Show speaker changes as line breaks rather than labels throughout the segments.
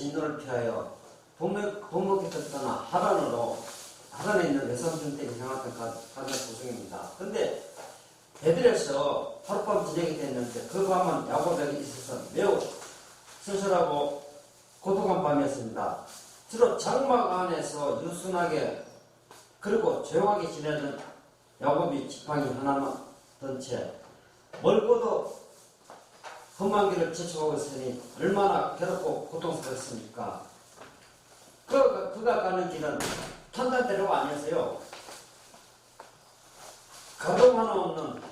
진노를 피하여 본목에서 떠나 하란으로 하란에 있는 외삼촌 댁에 향했던 가- 가정 구성입니다. 근데 베들에서 하룻밤 지내게 됐는데 그 밤은 야곱에게 있어서 매우 순실하고 고독한 밤이었습니다. 주로 장막 안에서 유순하게 그리고 조용하게 지내는 야곱이 지팡이 하나만 든채 멀고도 길을 지쳐가고 있으니 얼마나 괴롭고 고통스럽습니까? 그, 그가 가는 길은 탄단대로가 아니었어요. 가동 하나 없는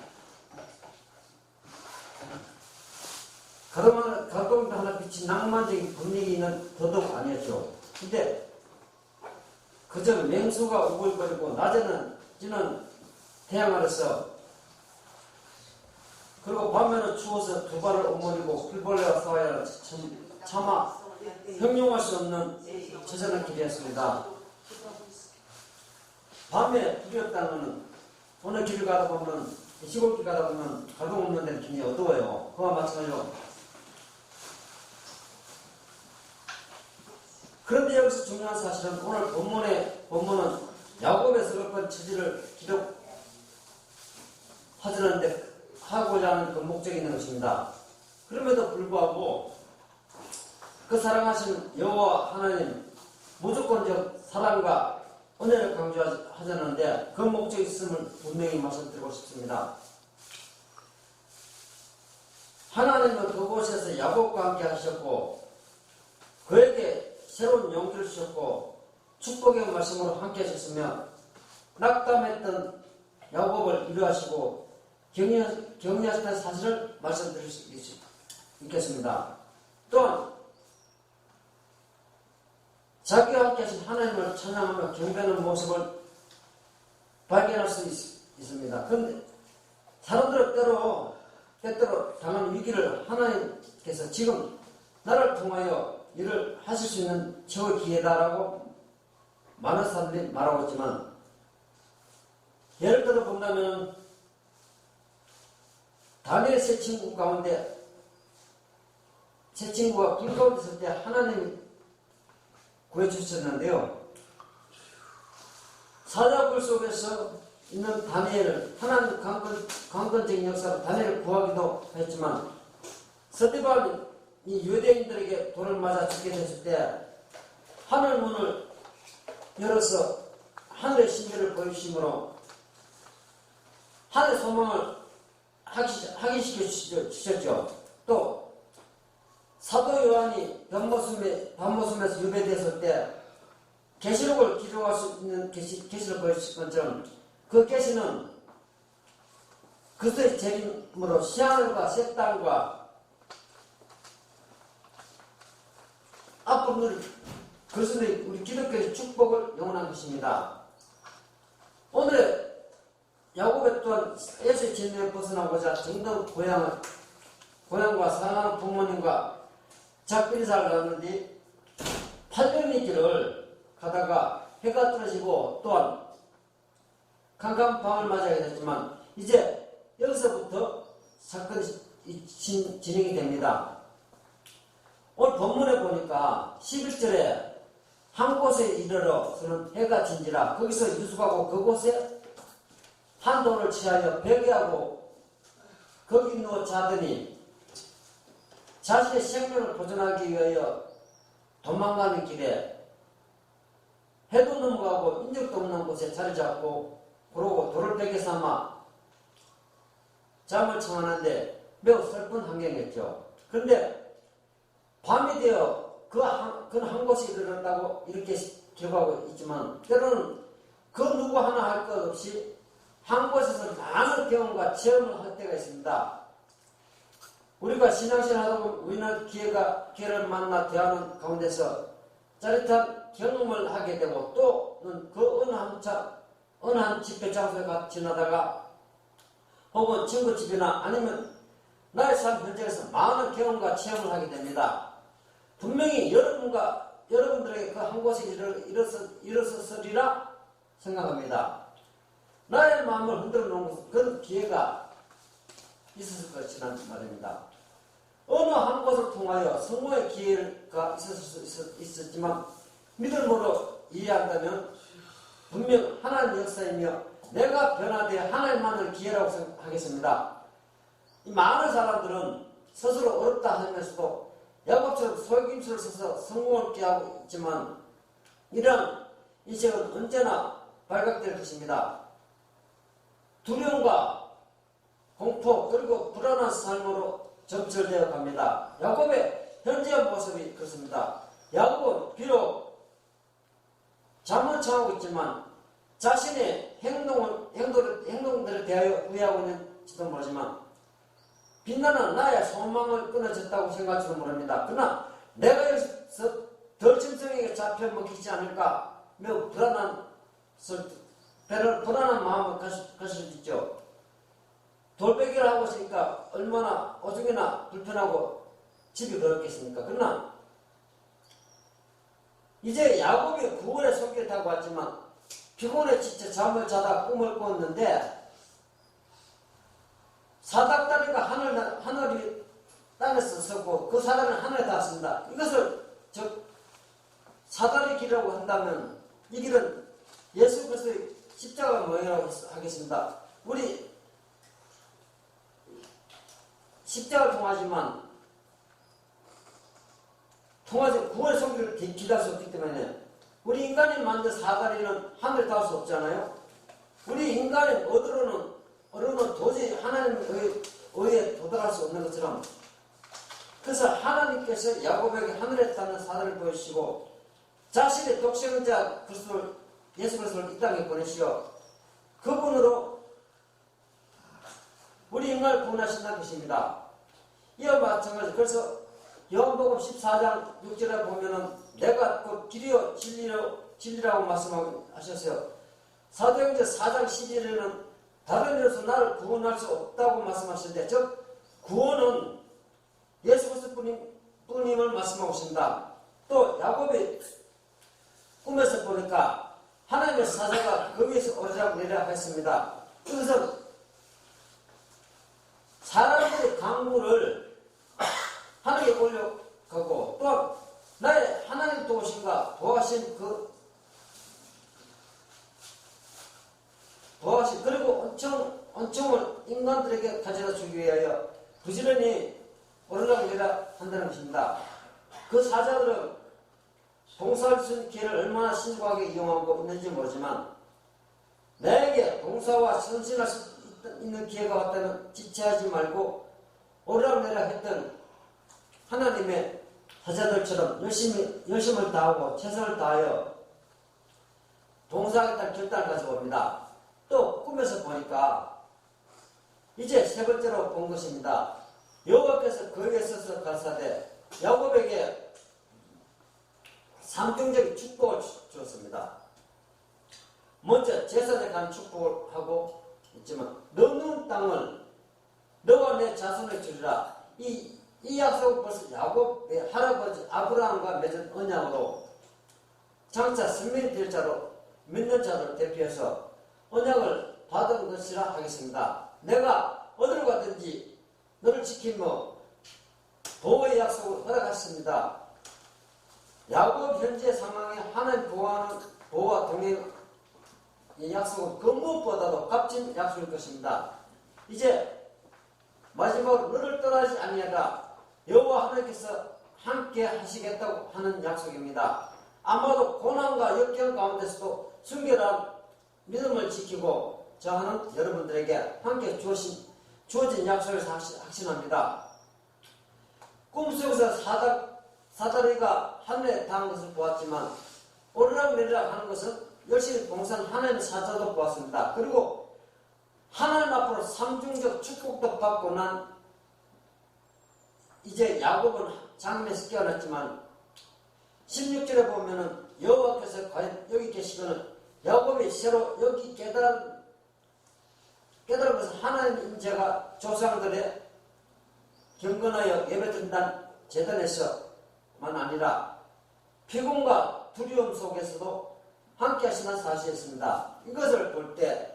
가동 하나, 가동 하나 비친 낭만적인 분위기 있는 더덕 아니었죠. 근데 그저 맹수가 우글거리고 낮에는 찌는 태양 아래서 그리고 밤에는 추워서 두 발을 오므리고 풀벌레와 싸워야 참, 차마 형용할 수 없는 처절한 길이었습니다. 밤에 두렵다는 것은 길을 가다 보면 시골길 가다 보면 가동 없는 데는 굉장히 어두워요. 그와 마찬가지로 그런데 여기서 중요한 사실은 오늘 본문의 본문은 야곱의 서글픈 처지를 기록하자는데 하고자 하는 그 목적이 있는 것입니다. 그럼에도 불구하고 그 사랑하신 여호와 하나님 무조건적 사랑과 은혜를 강조하자는데 그 목적이 있음을 분명히 말씀드리고 싶습니다. 하나님은 그곳에서 야곱과 함께 하셨고 그에게 새로운 용기를 주셨고 축복의 말씀으로 함께 하셨으며 낙담했던 야곱을 위로하시고 격려, 격려하셨다는 사실을 말씀드릴 수 있- 있겠습니다. 또한 자기와 함께 하신 하나님을 찬양하며 경배하는 모습을 발견할 수 있, 습니다 그런데 사람들은 때로 때때로 당하는 위기를 하나님께서 지금 나를 통하여 일을 하실 수 있는 최후의 기회다라고 많은 사람들이 말하고 있지만 예를 들어 본다면 다니엘 세 친구 가운데 세 친구가 불 가운데 있을 때 하나님이 구해주셨는데요. 사자굴 속에서 있는 다니엘을 하나님 강건, 강건적인 역사로 다니엘을 구하기도 했지만 서디발이 유대인들에게 돌을 맞아 죽게 됐을 때 하늘 문을 열어서 하늘의 신비를 보여주심으로 하늘의 소망을 확인시켜 주셨죠. 또 사도 요한이 밤모습에, 밤모습에서 유배됐을 때 계시록을 기록할 수 있는 계시, 계시를 보여주신 것처럼 그 계시는 그리스도의 재림으로 시하늘과 새 땅과 우리 그리스도의 우리 기독교의 축복을 영원한 것입니다. 오늘 또한 예수의 진리를 벗어나고자 정당 고향을 고향과 사랑하는 부모님과 작별이사를 갔는데 800리 길을 가다가 해가 떨어지고 또한 캄캄 밤을 맞이하게 됐지만 이제 여기서부터 사건이 진- 진행이 됩니다. 오늘 본문에 보니까 11절에 한 곳에 이르러서는 해가 진지라 거기서 유숙하고 그곳에 한돈을 취하여 베개하고 거기 누워 자더니 자신의 생명을 보존하기 위하여 도망가는 길에 해도 넘어가고 인적도 없는 곳에 자리 잡고 그러고 돌을 베개 삼아 잠을 청하는데 매우 슬픈 환경이었죠. 그런데 밤이 되어 그 한, 그 한 곳에 이르렀다고 이렇게 기록하고 있지만 때로는 그 누구 하나 할 것 없이 한 곳에서 많은 경험과 체험을 할 때가 있습니다. 우리가 신앙생활 하다 보면 우리는 기회가, 기회를 만나 대하는 가운데서 짜릿한 경험을 하게 되고 또는 그 어느 한 차, 어느 한 집회 장소에 가 지나다가 혹은 친구 집이나 아니면 나의 삶 현장에서 많은 경험과 체험을 하게 됩니다. 분명히 여러분과 여러분들에게 그 한 곳에 일어섰으리라 생각합니다. 나의 마음을 흔들어 놓은 그 기회가 있었을 것이라는 말입니다. 어느 한 곳을 통하여 성공의 기회가 있었을 수 있었- 있었 지만 믿음으로 이해한다면 분명 하나님 역사이며 내가 변화되어 하나님만을 기회라고 생각하겠습니다. 이 많은 사람들은 스스로 어렵다 하면서도 야곱처럼 속임수를 써서 성공을 꾀하고 있지만 이런 인생은 언제나 발각될 것입니다. 두려움과 공포 그리고 불안한 삶으로 점철되어 갑니다. 야곱의 현재 모습이 그렇습니다. 야곱은 비록 잠은 청하고 있지만 자신의 행동을, 행동을, 행동들에 대하여 후회하고 있는지도 모르지만 빛나는 나의 소망을 끊어졌다고 생각할지도 모릅니다. 그러나 내가 여기서 덜 짐승에게 잡혀 먹히지 않을까 매우 불안한 설- 불안- 불안한 마음을 있죠. 돌베기를 하고 있으니까 얼마나 오죽이나 불편하고 집이 그렇겠습니까? 그러나 이제 야곱이 구원의 손길을 타고 왔지만 피곤에 지쳐 잠을 자다 꿈을 꿨는데 사닥다리가 하늘, 나- 하늘이 땅에서 섰고 그 사다리는 하늘에 닿았습니다. 이것을 즉 사다리 길이라고 한다면 이 길은 예수 그리스도의 십자가 모형이라고 하겠습니다. 우리 십자가를 통하지만 통하지 구원의 성기를 기다릴 수 없기 때문에 우리 인간이 만든 사다리는 하늘에 닿을 수 없잖아요. 우리 인간의 어디로는 어디로는 도저히 하나님의 의에 도달할 수 없는 것처럼 그래서 하나님께서 야곱에게 하늘에 닿는 사다리를 보여주시고 자신의 독생자 그리스도를 예수 그리스도를 이 땅에 보내시어 그분으로 우리 인간을 구원하신다는 것입니다. 이와 마찬가지 그래서 요한복음 14장 6절에 보면은 내가 그 길이요 진리로 진리라고 말씀하셨어요. 사도행전 4장 11절에는 다른 이로서 나를 구원할 수 없다고 말씀하시는데 즉 구원은 예수 그리스도 뿐임, 뿐임을 말씀하고 있습니다. 또 야곱이 꿈에서 보니까 하나님의 사자가 그 위에서 오르락 내리락 했습니다. 그래서 사람들의 강물을 하늘에 올려가고 또 나의 하나님 도우신가 도하신 그 도하신 그리고 온청 온청을 인간들에게 가져다 주기 위하여 부지런히 오르락 내리락 한다는 것입니다. 그 사자들은 봉사할 수 있는 기회를 얼마나 신중하게 이용하고 있는지 모르지만 나에게 봉사와 선신할 수 있는 기회가 왔다면 지체하지 말고 오르락내리락 했던 하나님의 사자들처럼 열심히, 열심을 다하고 최선을 다하여 봉사하겠다는 결단을 가지고 옵니다. 또 꿈에서 보니까 이제 세 번째로 본 것입니다. 여호와께서 거기에 서서 가사대 야곱에게 상중적인 축복을 주- 주었습니다. 먼저 제사에 관한 축복을 하고 있지만 너는 땅을 너와 내 자손을 주리라 이, 이 약속은 벌써 야곱의 할아버지 아브라함과 맺은 언약으로 장차 승민이 될 자로 믿는 자를 대표해서 언약을 받은 것이라 하겠습니다. 내가 어디로 가든지 너를 지키며 보호의 약속을 허락하셨습니다. 야곱 현재 상황에 하나님 보호하는 보호와 동행 이 약속은 그 무엇보다도 값진 약속일 것입니다. 이제 마지막으로 너를 떠나지 아니하라 여호와 하나님께서 함께 하시겠다고 하는 약속입니다. 아마도 고난과 역경 가운데서도 순결한 믿음을 지키고 저하는 여러분들에게 함께 주어진, 주어진 약속을 확신- 확신합니다. 꿈속에서 사다, 사다리가 하늘에 닿은 것을 보았지만 오르락내리락 하는 것은 열심히 봉사한 하나님의 사자도 보았습니다. 그리고 하나님 앞으로 삼중적 축복도 받고 난 이제 야곱은 장면에서 깨어났지만 16절에 보면은 여호와께서 과연 여기 계시거는 야곱이 새로 여기 깨달은 깨달은 것은 하나님 인재가 조상들의 경건하여 예배드린다는 재단에서 만 아니라 피곤과 두려움 속에서도 함께 하시는 사실이었습니다. 이것을 볼 때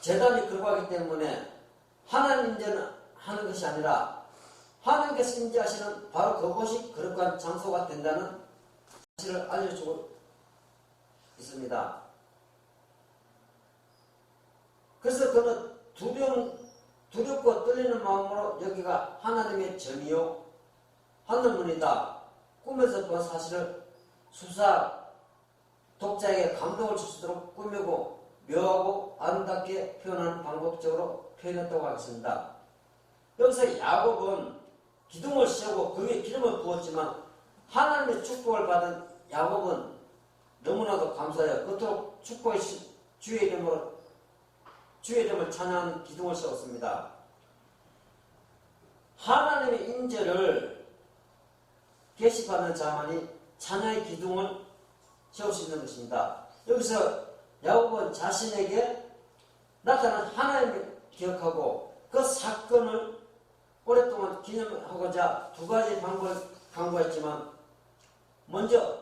재단이 그러하기 때문에 하나님 인재는 하는 것이 아니라 하나님께서 인재하시는 바로 그곳이 거룩한 장소가 된다는 사실을 알려주고 있습니다. 그래서 그는 두려움, 두렵고 떨리는 마음으로 여기가 하나님의 점이요 하늘문이다. 꿈에서 본 사실을 수사 독자에게 감동을 줄 수 있도록 꾸미고 묘하고 아름답게 표현하는 방법적으로 표현했다고 하겠습니다. 여기서 야곱은 기둥을 씌우고 그 위에 기름을 부었지만 하나님의 축복을 받은 야곱은 너무나도 감사해요. 그토록 축복의 시- 주의 이름으로 주의 이름을 찬양하는 기둥을 세웠습니다. 하나님의 인재를 계시받는 자만이 찬양의 기둥을 세울 수 있는 것입니다. 여기서 야곱은 자신에게 나타난 하나님을 기억하고 그 사건을 오랫동안 기념하고자 두 가지 방법을 강구했지만 먼저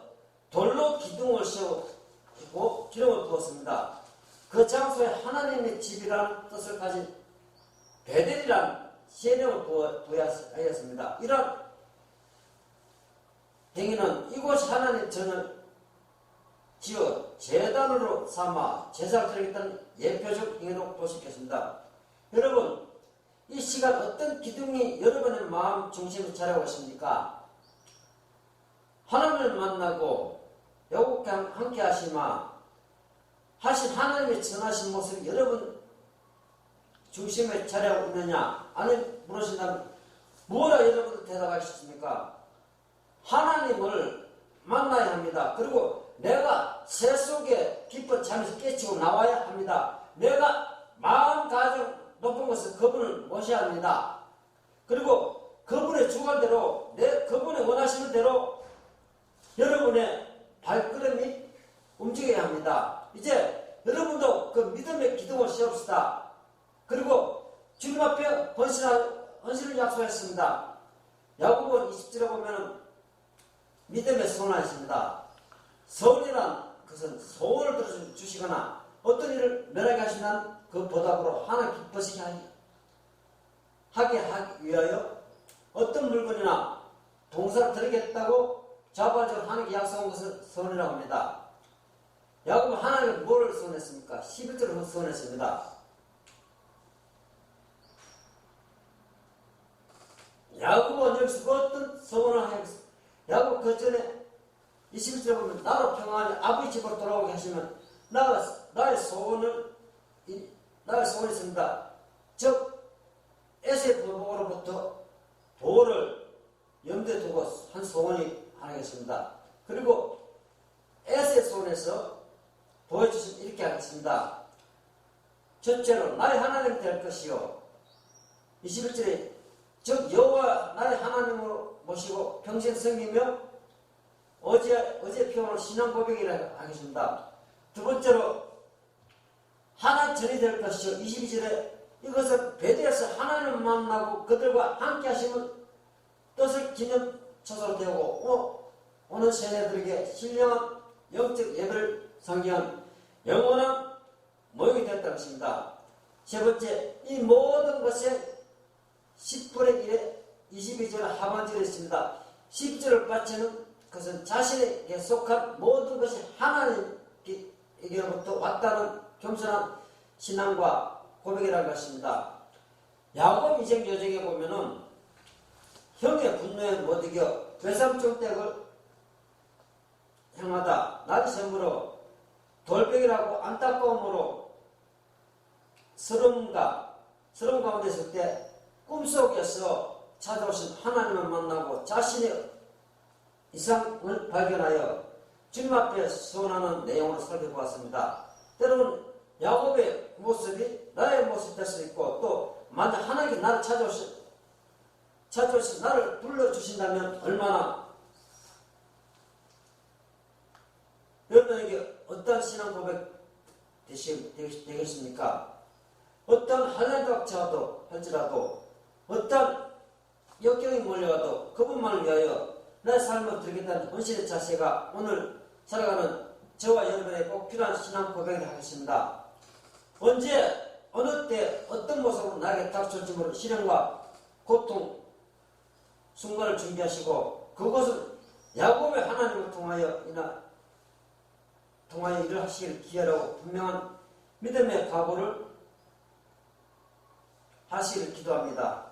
돌로 기둥을 세우고 기름을 부었습니다. 그 장소에 하나님의 집이라는 뜻을 가진 베델이라는 시행령을 부여하였습니다. 이런 행위는 이곳이 하나님 전을 지어 재단으로 삼아 제사를 드리겠다는 예표적 행위로 있겠습니다. 여러분, 이 시간 어떤 기둥이 여러분의 마음 중심을 차려고 있습니까? 하나님을 만나고 여국과 함께 하시마 하신 하나님의 전하신 모습이 여러분 중심에 차려고 있느냐? 아니 물으신다면 뭐라 여러분 대답하셨습니까? 하나님을 만나야 합니다. 그리고 내가 새 속에 깊은 잠에서 깨치고 나와야 합니다. 내가 마음 가정 높은 곳에 그분을 모셔야 합니다. 그리고 그분의 주관대로 내 그분의 원하시는 대로 여러분의 발걸음이 움직여야 합니다. 이제 여러분도 그 믿음의 기둥을 세웁시다. 그리고 주님 앞에 헌신할, 헌신을 약속했습니다. 야고본 20절에 보면은 믿음의 소원하십니다. 소원이란 것은 소원을 들어주시거나 어떤 일을 면하게 하시면 그 보답으로 하나 기뻐시게 하기, 하게 하기 위하여 어떤 물건이나 동사를 드리겠다고 자발적으로 하나님께 약속한 것을 소원이라고 합니다. 야곱은 하나님께 뭐를 소원했습니까? 11절을 소원했습니다. 야곱은 여기서 어떤 소원을 하였습니까? 야곱 그 전에 21절에 보면 나로 평안히 아버지 집으로 돌아오게 하시면 나가, 나의 소원을 이- 나의 소원이 있습니다. 즉 에세 부부로부터 도를 염두에 두고 한 소원이 하겠습니다. 그리고 에세 소원에서 보여주신 이렇게 하겠습니다. 첫째로 나의 하나님 될 것이요. 21절에 즉 여호와 나의 하나님으로 모시고 평생 섬기며 어제 어제 표현을 신앙 고백이라 하겠습니다. 두 번째로 하나 전이 될 것이요. 22절에 이것을 베드에서 하나님을 만나고 그들과 함께 하시면 뜻을 기념 처소로 되고 어, 오는 세대들에게 신령한 영적 예배를 상기한 영원한 모욕이 됐다는 것입니다. 세 번째, 이 모든 것에 10분의 1에 22절 하반절에 있습니다. 10절을 바치는 것은 자신에게 속한 모든 것이 하나님에게로부터 왔다는 겸손한 신앙과 고백이라는 것입니다. 야곱 이생 여정에 보면은 형의 분노에 못 이겨 외삼종댁을 향하다 나비 섬으로 돌백이라고 안타까움으로 서름과 서름 가운데 있을 때 꿈속에서 찾아오신 하나님을 만나고 자신의 이상을 발견하여 주님 앞에 소원하는 내용을 살펴보았습니다. 때로는 야곱의 모습이 나의 모습 될수 있고 또 만약 하나님이 나를 찾아오시 찾아오시 나를 불러주신다면 얼마나 여러분에게 어떤 신앙 고백 되시, 되겠습니까? 어떤 할례박자도 할지라도 어떤 역경이 몰려와도 그분만을 위하여 내 삶을 드리겠다는 헌신의 자세가 오늘 살아가는 저와 여러분의 꼭 필요한 신앙 고백을 하겠습니다. 언제 어느 때 어떤 모습으로 나에게 닥쳐올지 모르는 시련과 고통 순간을 준비하시고 그것을 야곱의 하나님을 통하여 이나 통하여 일을 하시길 기하라고 분명한 믿음의 각오를 하시길 기도합니다.